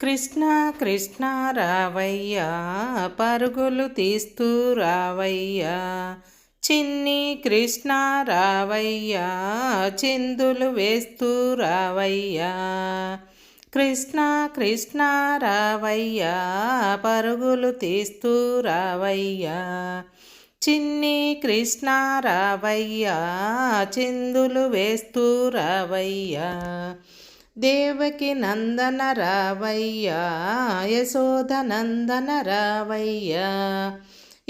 కృష్ణ కృష్ణ రావయ్యా పరుగులు తీస్తూ రావయ్యా. చిన్ని కృష్ణ రావయ్యా చిందులు వేస్తూ రావయ్యా. కృష్ణ కృష్ణ రావయ్యా పరుగులు తీస్తూ రావయ్యా. చిన్ని కృష్ణ రావయ్యా చిందులు వేస్తూ రావయ్యా. దేవకి నందన రావయ్యా యశోద నందన రావయ్యా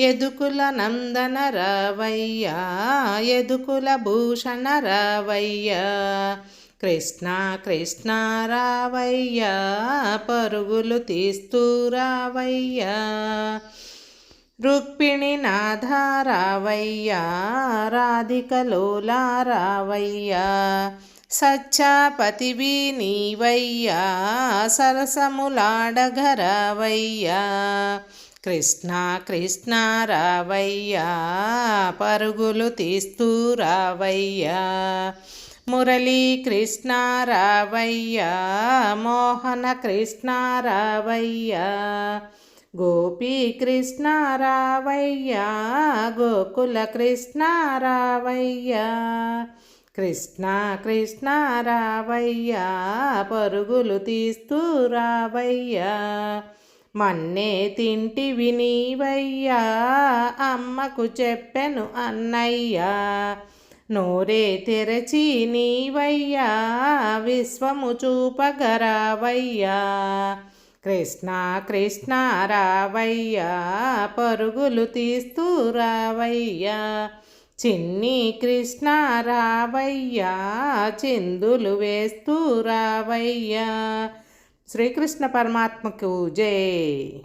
ఎదుకుల నందన రావయ్యా ఎదుకుల భూషణ రావయ్యా కృష్ణ కృష్ణ రావయ్యా పరుగులు తీస్తూ రావయ్యా రుక్మిణి నాథ రావయ్యా రాధికలోలా రావయ్యా సచ్చాపతివి నీవయ్యా సరసములాడగరావయ్యా. కృష్ణ కృష్ణ రావయ్యా పరుగులు తీస్తూ రావయ్యా. మురళీ కృష్ణ రావయ్యా మోహన కృష్ణ రావయ్యా. గోపీ కృష్ణ రావయ్యా గోకుల కృష్ణ రావయ్యా. కృష్ణ కృష్ణ రావయ్యా పరుగులు తీస్తూ రావయ్యా. మన్నే తింటివి నీవయ్యా అమ్మకు చెప్పెను అన్నయ్యా. నోరే తెరచి నీవయ్యా విశ్వము చూపగరావయ్యా కృష్ణ కృష్ణ రావయ్యా పరుగులు తీస్తూ రావయ్యా. చిన్ని కృష్ణ రావయ్యా చిందులు వేస్తూ రావయ్యా. శ్రీకృష్ణ పరమాత్మకు జై.